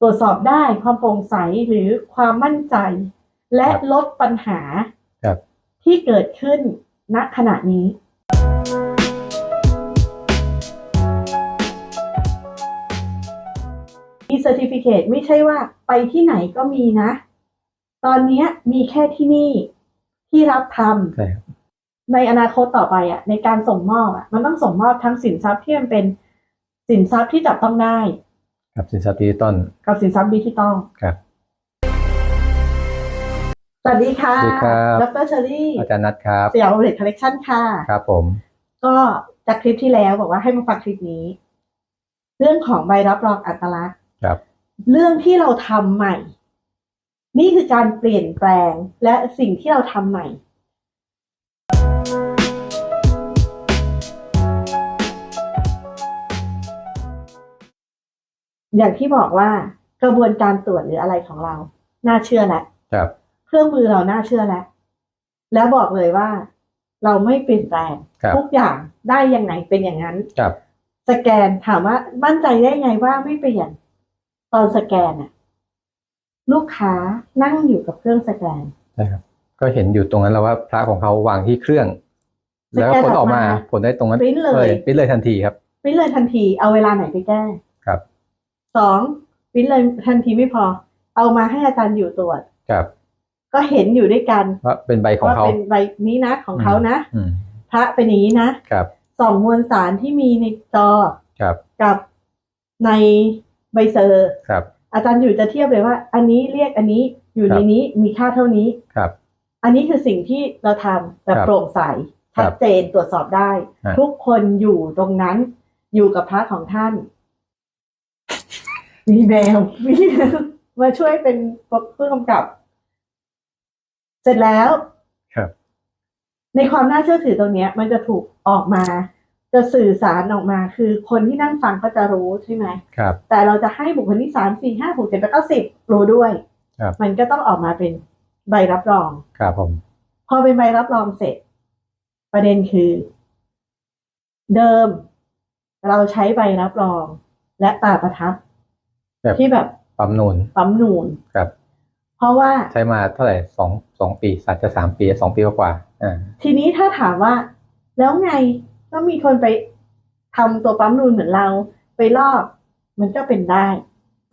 ตรวจสอบได้ความโปร่งใสหรือความมั่นใจ และครับลดปัญหาครับที่เกิดขึ้นณขณะนี้มีเซอร์ติฟิเคไม่ใช่ว่าไปที่ไหนก็มีนะ ตอนเนี้ยมีแค่ที่นี่ที่รับทใช่ครับำในอนาคตต่อไปอะ ในการส่งมอบอะ มันต้องส่งมอบทั้งสินทรัพย์ที่มันเป็นสินทรัพย์ที่จับต้องได้ ครับสินทรัพย์ดิจิตอลกับสินทรัพย์ดิจิตอลครับสวัสดีค่ะสวัสดีครับดรเชอรี่อาจารย์นัทครับสยามโอเลตคอลเลคชันค่ะ ครับผม ก็จากคลิปที่แล้วบอกว่าให้มาฟังคลิปนี้ เรื่องของใบรับรองอัตลักษณ์ครับ เรื่องที่เราทำใหม่ นี่คือการเปลี่ยนแปลงและสิ่งที่เราทำใหม่ อย่างที่บอกว่ากระบวนการตรวจหรืออะไรของเรา น่าเชื่อแล้วครับ เครื่องมือเราน่าเชื่อแล้วแล้วบอกเลยว่าเราไม่เปลี่ยนแปลงครับทุกอย่างได้ยังไงเป็นอย่างนั้นครับ สแกนถามว่ามั่นใจได้ไงว่าไม่เปลี่ยน ตอนสแกนอะลูกค้านั่งอยู่กับเครื่องสแกนใช่ครับก็เห็นอยู่ตรงนั้นแล้วว่าพระของเขาวางที่เครื่องสแกนแล้วผลออกมาออกมาผลได้ตรงนั้นปริ้นเลยปริ้นเลยทันทีครับปริ้นเลยทันทีเอาเวลาไหนไปแก้ครับ สองปริ้นเลยทันทีไม่พอ เอามาให้อาจารย์อยู่ตรวจครับ ก็เห็นอยู่ด้วยกันว่าเป็นใบของว่าเขาเป็นใบนี้นะของเขานะอืมพระเป็นอย่างนี้นะครับสองมวลสารที่มีในจอครับกับในใบเซอร์ครับ อาจารย์อยู่จะเทียบเลยว่า อันนี้เรียกอันนี้อยู่ครัในบนี้มีค่าเท่านี้ครับ อันนี้คือสิ่งที่เราทำแบบครับโปร่งใสครัชับดเจนตรวจสอบได้ฮะทุกคนอยู่ตรงนั้นอยู่กับพระของท่าน มีแมวมีมาช่วยเป็นผู้กำกับ เสร็จแล้วครับ ในความน่าเชื่อถือตรงเนี้ยมันจะถูกออกมา จะสื่อสารออกมา คือคนที่นั่งฟังก็จะรู้ใช่ไหมครับ แต่เราจะให้บุคคลที่สามสี่ห้าหกเจ็ดแปดเก้าสิบรู้ด้วยครับมันก็ต้องออกมาเป็นใบรับรอง ครับผม พอเป็นใบรับรองเสร็จ ประเด็นคือ เดิม เราใช้ใบรับรอง และตราประทับแบบ ที่แบบปั๊มนูนปั๊มนูนครับ เพราะว่าใช้มาเท่าไหร่สองสองปีสัตจะสามปีสองปีกว่าๆอ่าทีนี้ถ้าถามว่า แล้วไงก็มีคนไปทำตัวปั๊มนูนเหมือนเรา ไปลอก มันก็เป็นได้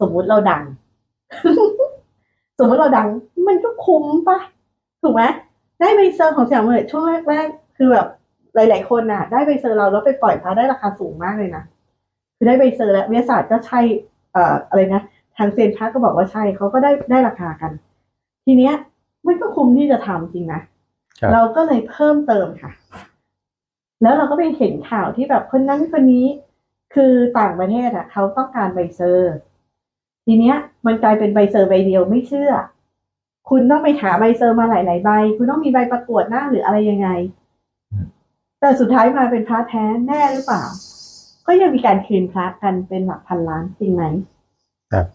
สมมุติเราดัง สมมติเราดัง มันก็คุ้มปะถูกไหมได้ใบเซอร์ของสยามเลยช่วงแรกๆคือแบบหลาย ๆ คนน่ะ ได้ใบเซอร์เราแล้วไปปล่อยพาได้ราคาสูงมากเลยนะคือได้ใบเซอร์แล้ววิทยาศาสตร์ก็ใช่ เอ่ออะไรนะทางเซียนพระก็บอกว่าใช่เขาก็ได้ได้ราคากัน ทีเนี้ยมันก็คุ้มที่จะทำจริงนะครับเราก็เลยเพิ่มเติมค่ะ แล้วเราก็ไปเห็นข่าวที่แบบคนนั้นคนนี้คือต่างประเทศอะเขาต้องการใบเซอร์ ทีเนี้ย มันกลายเป็นใบเซอร์ใบเดียวไม่เชื่อ คุณต้องไปหาใบเซอร์มาหลาย ๆ ใบ คุณต้องมีใบประกวดหน้าหรืออะไรยังไง แต่สุดท้ายมาเป็นพระแท้แน่หรือเปล่า ก็ยังมีการคืนพระกันเป็นหลักพันล้านจริงไหมครับ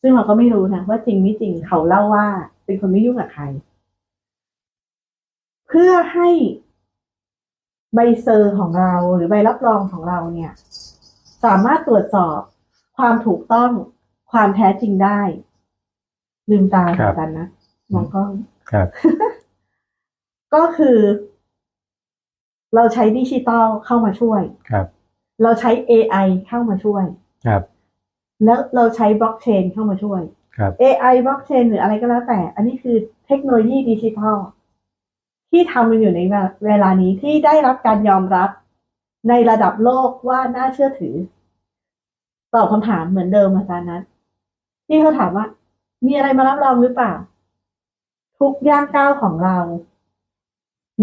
ซึ่งเราก็ไม่รู้นะว่าจริงไม่จริงเขาเล่าว่าเป็นคนไม่ยุ่งกับใคร เพื่อให้ใบเซอร์ของเราหรือใบรับรองของเราเนี่ย สามารถตรวจสอบความถูกต้องความแท้จริงได้ ลืมตาครับกันนะมองกล้องครับ ก็คือ เราใช้ดิจิตอลเข้ามาช่วยครับ เราใช้ AI เข้ามาช่วย ครับ แล้วเราใช้บล็อกเชนเข้ามาช่วย ครับ AI บล็อกเชนหรืออะไรก็แล้วแต่ อันนี้คือเทคโนโลยีดิจิทัลที่ทำมันอยู่ในเวลานี้ที่ได้รับการยอมรับในระดับโลกว่าน่าเชื่อถือ ตอบคำถามเหมือนเดิมอาจารย์นัทที่เขาถามว่า มีอะไรมารับรองหรือเปล่า ทุกย่างก้าวของเรา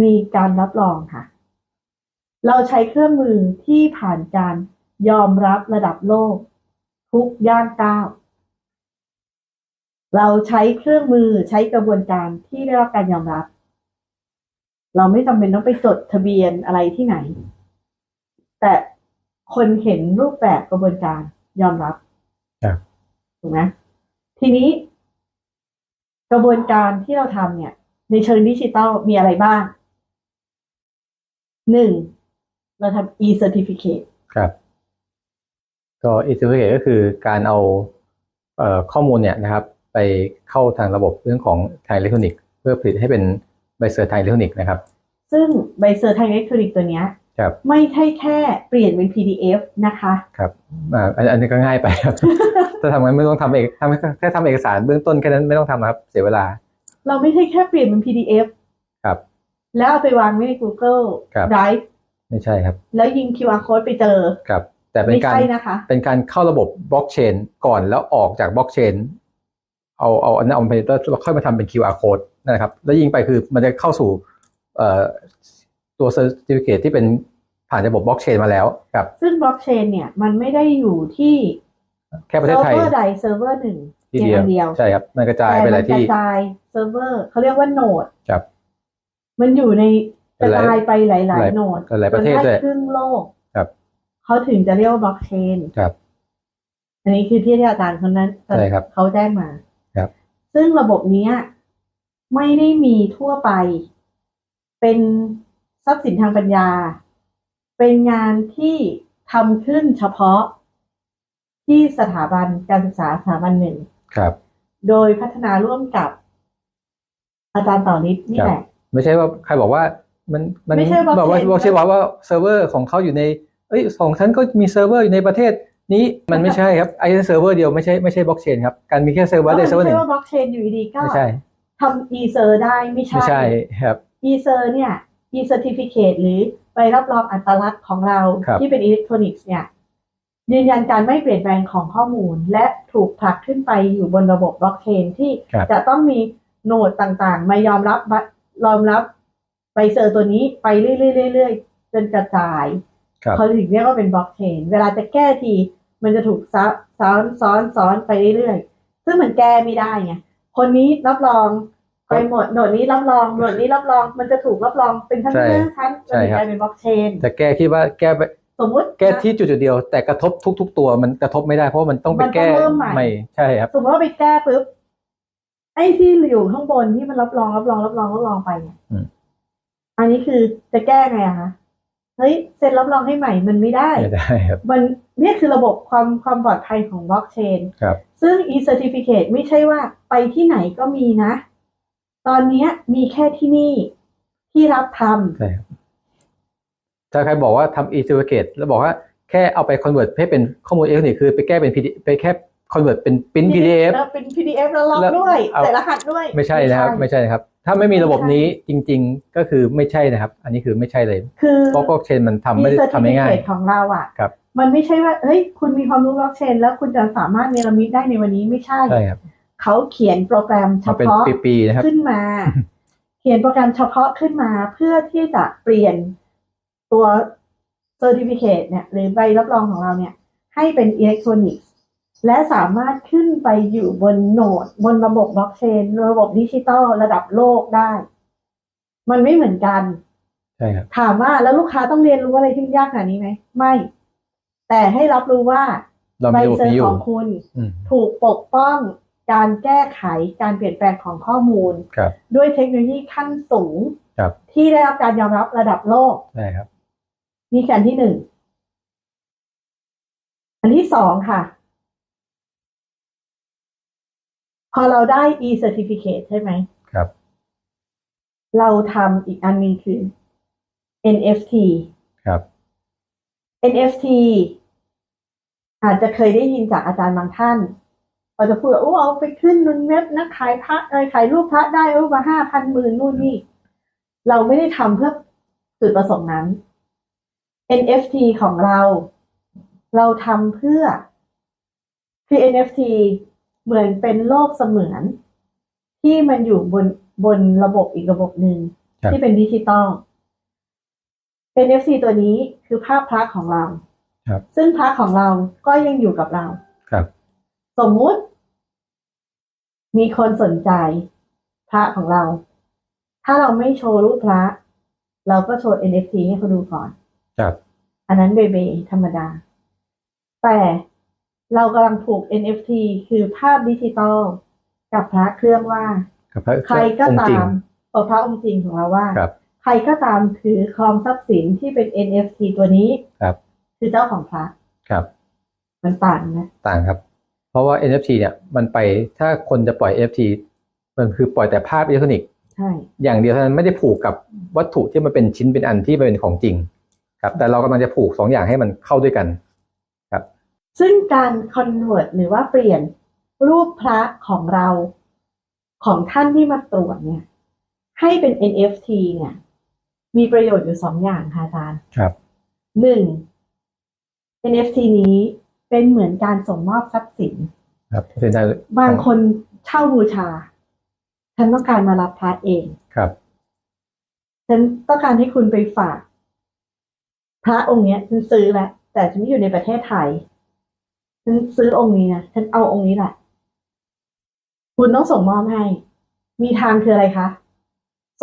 มีการรับรองค่ะ เราใช้เครื่องมือที่ผ่านการยอมรับระดับโลก ทุกย่างก้าวเราใช้เครื่องมือใช้กระบวนการที่ได้รับการยอมรับ เราไม่จำเป็นต้องไปจดทะเบียนอะไรที่ไหน แต่คนเห็นรูปแบบกระบวนการยอมรับครับถูกไหมทีนี้ กระบวนการที่เราทำเนี่ย ในเชิงดิจิตอลมีอะไรบ้างหนึ่ง เราทำ e-certificate ครับ ก็อิสติฟิเคก็คือการเอาเอ่อข้อมูลเนี่ยนะครับ ไปเข้าทางระบบเรื่องของทางอิเล็กทรอนิกส์เพื่อผลิตให้เป็นใบเซอร์ทางอิเล็กทรอนิกส์นะครับ ซึ่งใบเซอร์ทางอิเล็กทรอนิกส์ตัวเนี้ยครับไม่ใช่แค่เปลี่ยนเป็น PDF นะคะครับอ่าอันอันนี้ก็ง่ายไปครับถ้าทำงั้นไม่ต้องทำเอกทำแค่ทำเอกสารเบื้องต้นแค่นั้นไม่ต้องทำนะครับ เสียเวลา เราไม่ใช่แค่เปลี่ยนเป็น PDF ครับ แล้วเอาไปวางไว้ใน Google ครับ Drive ไม่ใช่ครับ แล้วยิง QR code ไปเจอครับ แต่เป็นไม่การใช่นะคะเป็นการเข้าระบบบล็อกเชนก่อนแล้วออกจากบล็อกเชนเอาเอาอันนั้นเอาไปแล้วค่อยมาทำเป็น QR code นะครับ แล้วยิงไปคือมันจะเข้าสู่เอ่อตัว certificate ที่เป็นผ่านระบบบล็อกเชนมาแล้วครับ ซึ่งบล็อกเชนเนี่ยมันไม่ได้อยู่ที่แค่ประเทศเซิร์ฟไทยเวอร์ใดเซิร์ฟเวอร์หนึ่งที่เพียงเดียวอันเดียว ใช่ครับมันกระจายไปหลายแต่มันที่กระจายเซิร์ฟเวอร์เขาเรียกว่าโนดครับ มันอยู่ใน กเป็นระหลายจายไปหลายหลายๆโนดหลายประเทศมันด้วได้ยครึ่งโลกครับเขาถึงจะเรียกว่าบล็อกเชนครับ อันนี้คือที่อาจารย์คนนั้นใช่ครับเขาแจ้งมาครับ ซึ่งระบบเนี้ย ไม่ได้มีทั่วไป เป็นทรัพย์สินทางปัญญา เป็นงานที่ทำขึ้นเฉพาะที่สถาบันการศึกษาสถาบันหนึ่งครับ โดยพัฒนาร่วมกับอาจารย์ต่อฤทธิ์นี่ครับแหละ ไม่ใช่ว่าใครบอกว่า มันมันไม่ใช่ blockchain บอกว่าบอกใช่ว่าว่าเซิร์ฟเวอร์ของเขาอยู่ในเอ้ยของฉันก็มีเซิร์ฟเวอร์อยู่ในประเทศนี้มันไม่ใช่ครับไอ้เซิร์ฟเวอร์เดียวไม่ใช่ไม่ใช่บล็อกเชนครับการมีแค่เซิร์ฟเวอร์ใดเซิร์ฟเวอร์หไม่นึ่ใช่งว่าบล็อกเชนอยู่ดีๆก็ไม่ใช่ทำ e-ser ได้ไม่ไม่ใช่ครับ e-ser เนี่ย e-certificate หรือใบรับรองอัตลักษณ์ของเราครับที่เป็นอิเล็กทรอนิกส์เนี่ยยืนยันการไม่เปลี่ยนแปลงของข้อมูล และถูกผลักขึ้นไปอยู่บนระบบบล็อกเชนที่ครับจะต้องมีโนดต่างๆ มายอมรับบัตรยอมรับ ใบเซอร์ตัวนี้ไปเรื่อยๆๆๆจนกระจายครับเขาถึงเรียกว่าเป็นบล็อกเชนเวลาจะแก้ทีมันจะถูกซ้ำซ้อนซ้อนซ้อนไปเรื่อยๆซึ่งมันแก้ไม่ได้ไงคนนี้รับรองไปหมดโหนดนี้รับรองโหนดนี้รับรองมันจะถูกรับรองเป็นชั้นใช่ๆชั้นๆใช่มันถึงครับกลายเป็นบล็อกเชนแต่แก้คิดว่าแก้ไปสมมุติแก้ที่จุดจุดเดียว แต่กระทบทุก ๆ ตัวมันกระทบไม่ได้เพราะว่ามันต้องไปมันต้องแก้เริ่มใหม่ไม่ใช่ครับสมมติว่าไปแก้ปุ๊บไอ้ที่อยู่ข้างบนที่มันรับรองรับรองรับรองรับรองไปเนี่ย อืมอันนี้คือจะแก้ไงอะคะเฮ้ยเซ็นรับรองให้ใหม่มันไม่ได้ไม่ได้ครับมันเนี่ยคือระบบความความปลอดภัยของบล็อกเชนครับซึ่ง e-certificate ไม่ใช่ว่าไปที่ไหนก็มีนะ ตอนเนี้ยมีแค่ที่นี่ที่รับทใช่ครับถ้าใครบอกว่าทำ e-certificate แล้วบอกว่าแค่เอาไป convert ให้เป็นข้อมูลอิเล็กทรอนิกส์คือไปแก้เป็น PDF ไปแค่ convert เป็น print ำ PDF แล้วเป็น PDF แล้วล็อกแล้วด้วยเอาใส่รหัสด้วย ไม่ใช่นะครับ ไม่ใช่นะครับ ถ้าไม่มีระบบนี้จริง ๆ ก็คือไม่ใช่นะครับ อันนี้คือไม่ใช่เลย คือเพราะบล็อกเชนมันทำไม่ได้ทำไม่ง่าย e-certificate ของเราอะครับมันไม่ใช่ว่าเฮ้ย คุณมีความรู้บล็อกเชนแล้วคุณจะสามารถเนรมิตได้ในวันนี้ไม่ใช่ใช่ครับเขาเขียนโปรแกรมเฉมาเป็นพาะปีๆนะครับขึ้นมา เขียนโปรแกรมเฉพาะขึ้นมาเพื่อที่จะเปลี่ยนตัว certificate เนี่ย หรือใบรับรองของเราเนี่ย ให้เป็นอิเล็กทรอนิกส์ และสามารถขึ้นไปอยู่บนโนด บนระบบบล็อกเชน ระบบดิจิตอลระดับโลกได้ มันไม่เหมือนกันใช่ครับถามว่าแล้วลูกค้าต้องเรียนรู้อะไรที่ยากขนาดนี้ไหมไม่ แต่ให้รับรู้ว่าเราใบมีระบบเซอนี้ร์อขยู่องคุณอืมถูกปกป้องการแก้ไขการเปลี่ยนแปลงของข้อมูลครับด้วยเทคโนโลยีขั้นสูงครับที่ได้รับการยอมรับระดับโลกใช่ครับนี่คืออันที่หนึ่งอันที่สองค่ะ พอเราได้ e-certificate ใช่ไหมครับ เราทำอีกอันหนึงคือ NFT ครับ NFT อาจจะเคยได้ยินจากอาจารย์บางท่านเราจะพูดว่าโอ้เอาไปขึ้นบนเว็บนะขายพระเอยขายรูปพระได้รูปมาห้าพันหมื่นนู่นนี่ เราไม่ได้ทำเพื่อจุดประสงค์นั้น NFT ของเรา เราทำเพื่อคือ NFT เหมือนเป็นโลกเสมือน ที่มันอยู่บนบนระบบอีกระบบหนึ่งครับที่เป็นดิจิตอล NFC ตัวนี้คือภาพพระของเราครับ ซึ่งพระของเราก็ยังอยู่กับเราครับ สมมุติ มีคนสนใจ พระของเรา ถ้าเราไม่โชว์รูปพระ เราก็โชว์ NFT ให้เขาดูก่อน ครับ อันนั้นเบเบธรรมดา แต่ เรากำลังผูก NFT คือภาพดิจิตอลกับพระเครื่องว่ากับพระใครก็องค์ตาจริงมเออพระองค์จริงของเราว่าครับใครก็ตามถือครองทรัพย์สินที่เป็น NFT ตัวนี้ครับคือเจ้าของพระครับมันต่างนะต่างครับ เพราะว่า NFT เนี่ยมันไปถ้าคนจะปล่อย NFT มันคือปล่อยแต่ภาพอิเล็กทรอนิกส์ใช่อย่างเดียวเท่านั้นไม่ได้ผูกกับวัตถุที่มันเป็นชิ้นเป็นอันที่เป็นของจริง ครับ แต่เรากำลังจะผูกสองอย่างให้มันเข้าด้วยกัน ซึ่งการ convert หรือว่าเปลี่ยนรูปพระของเราของท่านที่มาตรวจเนี่ย ให้เป็น NFT เนี่ย มีประโยชน์อยู่สองอย่างค่ะอาจารย์ ครับหนึ่ง NFT นี้เป็นเหมือนการส่งมอบทรัพย์สิน ครับเซ็นได้บางคนเช่าบูชา ฉันต้องการมารับพระเอง ครับ ฉันต้องการให้คุณไปฝาก พระองค์เนี้ยฉันซื้อแล้วแต่ฉันไม่อยู่ในประเทศไทย ฉันซื้อองค์นี้นะฉันเอาองค์นี้แหละ คุณต้องส่งมอบให้ มีทางคืออะไรคะ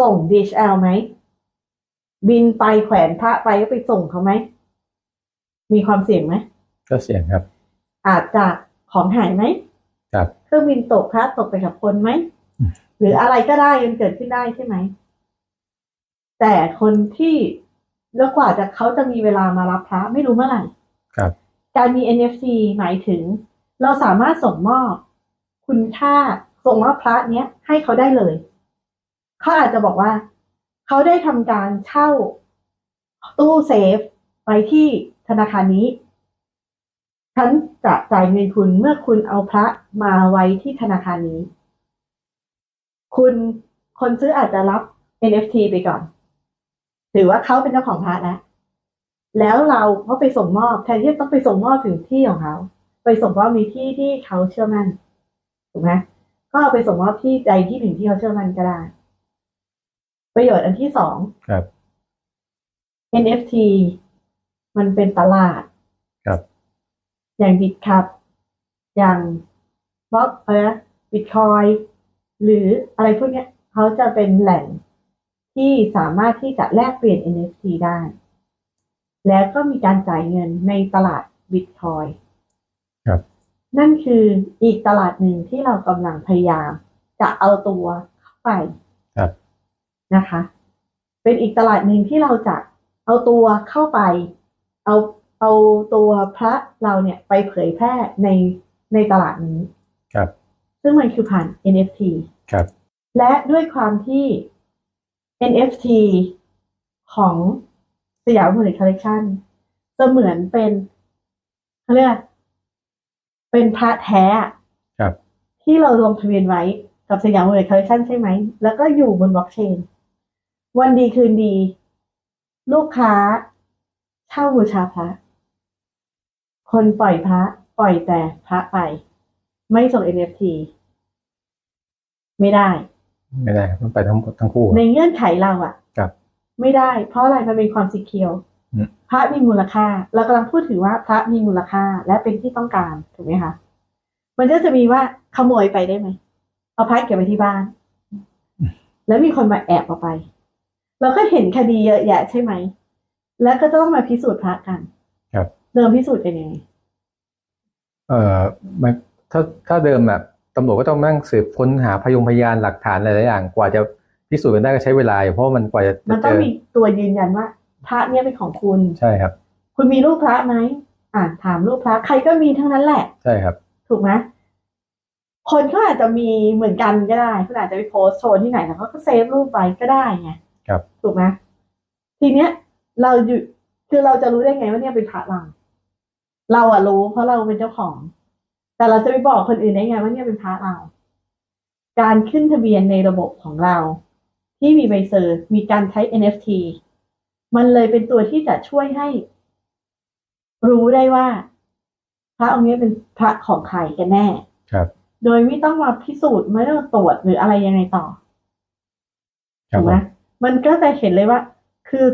ส่ง DHL ไหม บินไปแขวนพระไปก็ไปส่งเขาไหม มีความเสี่ยงไหม ก็เสียงครับ อาจจะของหายไหมครับเครื่องบินตกพระตกไปกับคนไหมอืมหรืออะไรก็ได้มันเกิดขึ้นได้ใช่ไหม แต่คนที่แล้วกว่าจะเขาจะมีเวลามารับพระไม่รู้เมื่อไหร่ครับ การมี NFT หมายถึง เราสามารถส่งมอบ คุณค่าส่งมอบพระเนี้ยให้เขาได้เลย เขาอาจจะบอกว่า เขาได้ทำการเช่าตู้เซฟไปที่ธนาคารนี้ ฉันจะจ่ายเงินคุณเมื่อคุณเอาพระมาไว้ที่ธนาคารนี้ คุณคนซื้ออาจจะรับ NFT ไปก่อน ถือว่าเขาเป็นเจ้าของพระแล้ว แล้วเราก็ไปส่งมอบแทนที่จะต้องไปส่งมอบถึงที่ของเขา ไปส่งมอบในที่ที่เขาเชื่อมั่นถูกไหมก็เอาไปส่งมอบที่ใดที่หนึ่งที่เขาเชื่อมั่นก็ได้ ประโยชน์อันที่สองครับ NFT มันเป็นตลาดครับ อย่างบิตครับ อย่างบล็อกอะไรนะบิตคอยหรืออะไรพวกเนี้ยเขาจะเป็นแหล่งที่สามารถที่จะแลกเปลี่ยน NFT ได้ แล้วก็มีการจ่ายเงินในตลาดบิตคอยครับนั่นคืออีกตลาดหนึ่งที่เรากำลังพยายาม จะเอาตัวเข้าไปครับนะคะ เป็นอีกตลาดหนึ่งที่เราจะเอาตัวเข้าไป เอาเอาตัวพระเราเนี่ยไปเผยแพร่ในในตลาดนี้ครับ ซึ่งมันคือผ่าน NFT ครับ และด้วยความที่ NFT ของ สยามมูนิคอลเลคชันเสมือนเป็นเขาเรียกอะไรเป็นพระแท้อะครับที่เราลงทะเบียนไว้กับสยามมูนิคอลเลคชันใช่ไหม แล้วก็อยู่บนบล็อกเชน วันดีคืนดี ลูกค้าเช่าบูชาพระ คนปล่อยพระ ปล่อยแต่พระไป ไม่ส่ง NFT ไม่ได้ ไม่ได้ครับมันไปทั้งหมดทั้งคู่ ในเงื่อนไขเราอะครับ ไม่ได้ เพราะอะไรมันเป็นความสิเคียวอืมพระมีมูลค่าเรากำลังพูดถึงว่าพระมีมูลค่าและเป็นที่ต้องการถูกไหมคะมันก็จะมีว่าขโมยไปได้ไหมเอาพระเก็บไว้ที่บ้าน แล้วมีคนมาแอบเอาไป เราก็เห็นคดีเยอะแยะใช่ไหม แล้วก็จะต้องมาพิสูจน์พระกัน ครับ เดิมพิสูจน์กันยังไงเอ่อมันถ้าถ้าเดิมแบบตำรวจก็ต้องนั่งสืบค้นหาพยงพยานหลักฐานหลายๆอย่าง กว่าจะ พิสูจน์กันได้ก็ใช้เวลาอยู่เพราะว่ามันกว่าจะมันเจต้องอมีตัวยืนยันว่า พระเนี่ยเป็นของคุณใช่ครับ คุณมีรูปพระไหมอ่าถามรูปพระใครก็มีทั้งนั้นแหละ ใช่ครับ ถูกไหมคนเขาอาจจะมีเหมือนกันก็ได้เขาอาจจะไปโพสต์โชว์ที่ไหนแล้วเขาก็เซฟรูปไว้ก็ได้ไงครับถูกไหมทีเนี้ย เราอยู่คือเราจะรู้ได้ไงว่าเนี่ยเป็นพระเราเราอะรู้เพราะเราเป็นเจ้าของ แต่เราจะไปบอกคนอื่นได้ไงว่าเนี่ยเป็นพระเรา การขึ้นทะเบียนในระบบของเรา ที่มีใบเซอร์มีการใช้ NFT มันเลยเป็นตัวที่จะช่วยให้ รู้ได้ว่า พระองค์นี้เป็นพระของใครกันแน่ ครับ โดยไม่ต้องมาพิสูจน์ไม่ต้องตรวจหรืออะไรยังไงต่อครัถูบกไหมมันก็จะเห็นเลยว่า คือ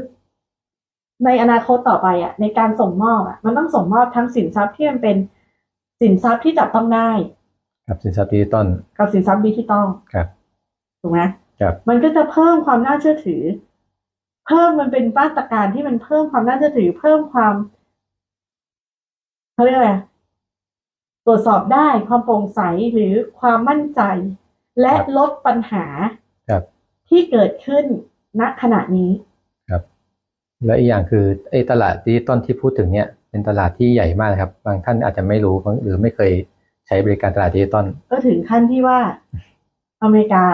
ในอนาคตต่อไปอะ ในการส่งมอบอะ มันต้องส่งมอบทั้งสินทรัพย์ที่มันเป็นสินทรัพย์ที่จับต้องได้ครับสินทรัพย์ดิจิตอลกับสินทรัพย์ดิจิตอลครับถูกไหมครับ มันก็จะเพิ่มความน่าเชื่อถือ เพิ่มมันเป็นมาตรการที่มันเพิ่มความน่าเชื่อถือ เพิ่มความเขาเรียกอะไรตรวจสอบได้ความโปร่งใสหรือความมั่นใจ และครับลดปัญหาครับที่เกิดขึ้นณขณะนี้และอีกอย่างคือไอ้ตลาดดิจิตอลที่พูดถึงเนี่ยเป็นตลาดที่ใหญ่มากนะครับ บางท่านอาจจะไม่รู้หรือไม่เคยใช้บริการตลาดดิจิตอลก็ถึงขั้นที่ว่าอเมริกา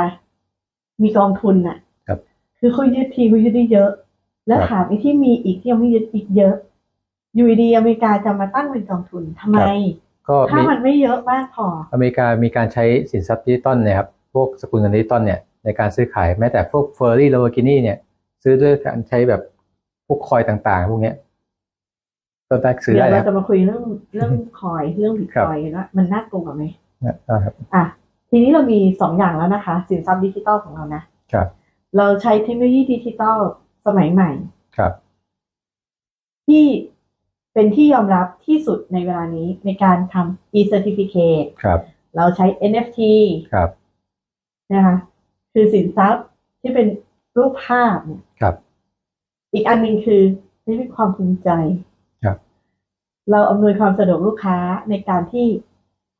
มีกองทุนน่ะครับ คือเขายึดทีเขายึดได้เยอะ แล้วครับถามไอ้ที่มีอีกที่ยังไม่ยึดอีกเยอะ อยู่ดีๆอเมริกาจะมาตั้งเป็นกองทุนทำไม ก็ถ้ามีมันไม่เยอะมากพอ อเมริกามีการใช้สินทรัพย์ดิจิตอลเนี่ยครับ พวกสกุลเงินดิจิตอลเนี่ยในการซื้อขายแม้แต่พวกเฟอร์รี่ล a กินี่เนี่ย ซื้อด้วยการใช้แบบพวกคอยต่างๆ พวกเนี้ยก็ได้ซื้อเดี๋ยได้วเรานะจะมาคุยเรื่องเรื่องคอยเรื่องบิตครับคอยนะมันน่ากลัวไหมนะครับอะ ทีนี้เรามีสองอย่างแล้วนะคะ สินทรัพย์ดิจิตอลของเรานะครับ เราใช้เทคโนโลยีดิจิตอลสมัยใหม่ครับ ที่เป็นที่ยอมรับที่สุดในเวลานี้ในการทำ e-certificate ครับ เราใช้ NFT ครับนะคะคือสินทรัพย์ที่เป็นรูปภาพเนี่ยครับ อีกอันหนึ่งคือนี่เป็นความภูมิใจครับ เราอำนวยความสะดวกลูกค้าในการที่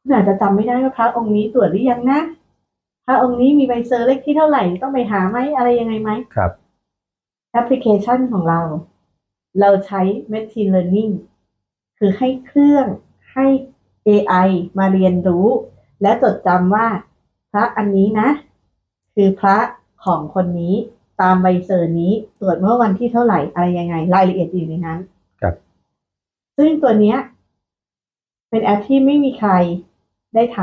คุณอาจจะจำไม่ได้ว่าพระองค์นี้ตรวจหรือยังนะพระองค์นี้มีใบเซอร์เลขที่เท่าไหร่ต้องไปหาไหมอะไรยังไงไหมครับแอปพลิเคชันของเรา เราใช้ Machine Learning คือให้เครื่องให้ AI มาเรียนรู้ และจดจำว่า พระอันนี้นะ คือพระของคนนี้ตามใบเซอร์นี้ตรวจเมื่อวันที่เท่าไหร่อะไรยังไง รายละเอียดอยู่ในนั้น ครับ ซึ่งตัวเนี้ย เป็นแอปที่ไม่มีใคร ได้ท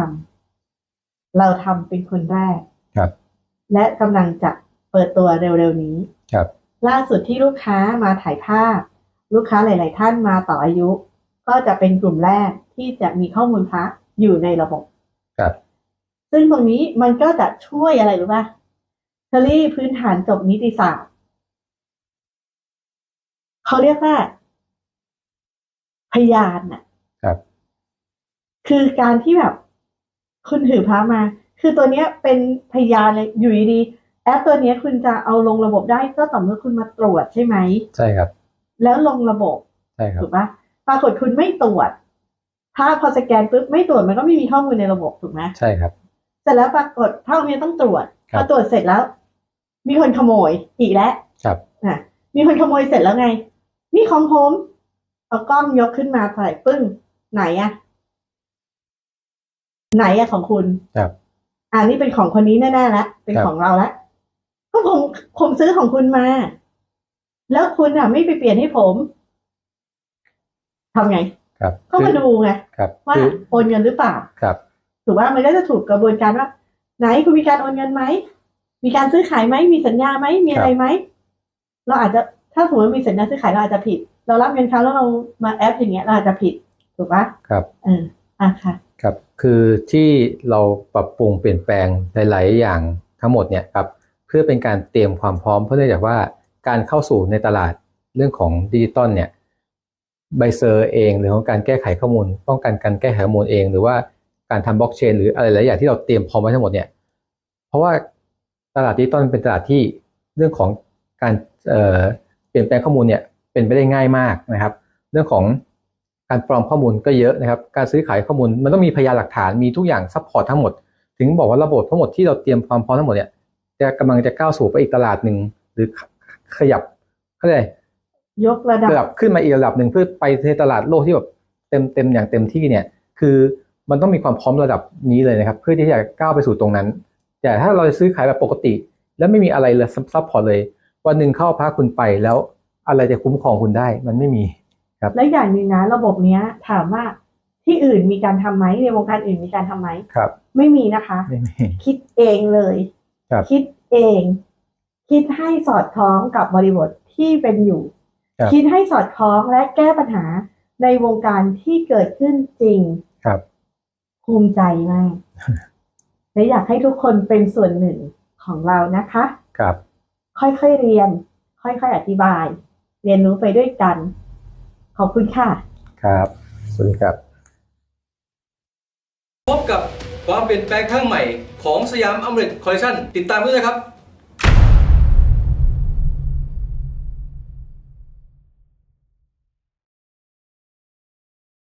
ำเราทำเป็นคนแรกครับ และกำลังจะเปิดตัวเร็วๆนี้ครับ ล่าสุดที่ลูกค้ามาถ่ายภาพ ลูกค้าหลาย ๆ ท่านมาต่ออายุ ก็จะเป็นกลุ่มแรกที่จะมีข้อมูลพระอยู่ในระบบครับ ซึ่งตรงนี้มันก็จะช่วยอะไรรู้ป่ะเทอรี่พื้นฐานจบนิติศาสตร์เขาเรียกว่าพยานน่ะ ครับ คือการที่แบบคุณถือพระมา คือตัวเนี้ยเป็นพยานเลยอยู่ดีๆแอปตัวเนี้ยคุณจะเอาลงระบบได้ก็ต่อเมื่อคุณมาตรวจใช่ไหมใช่ครับ แล้วลงระบบใช่ครับถูกปะปรากฏคุณไม่ตรวจ ถ้าพอสแกนปุ๊บไม่ตรวจมันก็ไม่มีข้อมูลในระบบถูกไหมใช่ครับเสร็จแล้วปรากฏถ้าเนี้ยต้องตรวจครัพบอตรวจเสร็จแล้ว มีคนขโมยอีกแล้วครับอะมีคนขโมยเสร็จแล้วไง นี่ของผมเอากล้องยกขึ้นมาถ่ายปึ้งไหนอะ ไหนอะของคุณครับอ่านี่เป็นของคนนี้แน่ๆแล้วเป็นครับของเราแล้วก็ผมผมซื้อของคุณมา แล้วคุณอะไม่ไปเปลี่ยนให้ผมทำไง ครับ ก็มาดูไงครับว่าคือโอนเงินหรือเปล่าครับถือว่ามันก็จะถูกกระบวนการว่า ไหนคุณมีการโอนเงินไหมมีการซื้อขายไหมมีสัญญาไหมมีอะไรไหมเราอาจจะถ้าสมมติว่ามีสัญญาซื้อขายเราอาจจะผิด เรารับเงินเขาแล้วเรามาแอปอย่างเงี้ยเราอาจจะผิดถูกปะครับเอออะค่ะ ครับคือที่เราปรับปรุงเปลี่ยนแปลงหลาย ๆ อย่างทั้งหมดเนี่ยครับเพื่อเป็นการเตรียมความพร้อม เพราะเนื่องจากว่าการเข้าสู่ในตลาดเรื่องของดิจิตอลเนี่ยไบเซอร์เองหรือของการแก้ไขข้อมูล ป้องกันการแก้ไขข้อมูลเอง หรือว่าการทำบล็อกเชนหรืออะไรหลายอย่างที่เราเตรียมพร้อมไว้ทั้งหมดเนี่ยเพราะว่าตลาดดิจิตอลเป็นตลาดที่เรื่องของการเเปลี่ยนแปลงข้อมูลเนี่ยเป็นไปได้ง่ายมากนะครับ เรื่องของ การปลอมข้อมูลก็เยอะนะครับ การซื้อขายข้อมูลมันต้องมีพยานหลักฐานมีทุกอย่างซัพพอร์ตทั้งหมด ถึงบอกว่าระบบทั้งหมดที่เราเตรียมความพร้อมทั้งหมดเนี่ยจะกำลังจะก้าวสู่ไปอีกตลาดหนึ่งหรือขขยับเขาเรียกอะไรยกระดับระดับขึ้นมาอีกระดับหนึ่งเพื่อไปในตลาดโลกที่แบบเต็มเต็มอย่างเต็มที่เนี่ย คือมันต้องมีความพร้อมระดับนี้เลยนะครับ เพื่อที่จะก้าวไปสู่ตรงนั้น แต่ถ้าเราจะซื้อขายแบบปกติ แล้วไม่มีอะไรเลยซับพอร์ตเลย วันหนึ่งเข้าพาคุณไปแล้วอะไรจะคุ้มครองคุณได้ มันไม่มี และอย่างหนึ่งนะระบบเนี้ย ถามว่าที่อื่นมีการทำไหมในวงการอื่นมีการทำไหมครับ ไม่มีนะคะ ไม่มี คิดเองเลยครับคิดเอง คิดให้สอดคล้องกับบริบทที่เป็นอยู่ครับคิดให้สอดคล้องและแก้ปัญหาในวงการที่เกิดขึ้นจริงครับภูมิใจมากและอยากให้ทุกคนเป็นส่วนหนึ่งของเรานะคะ ครับ ค่อยๆเรียน ค่อยๆอธิบาย เรียนรู้ไปด้วยกัน ขอบคุณค่ะ ครับ สวัสดีครับ พบกับความเปลี่ยนแปลงครั้งใหม่ของสยามอัมเรตคอลเลคชันติดตามด้วยนะครับ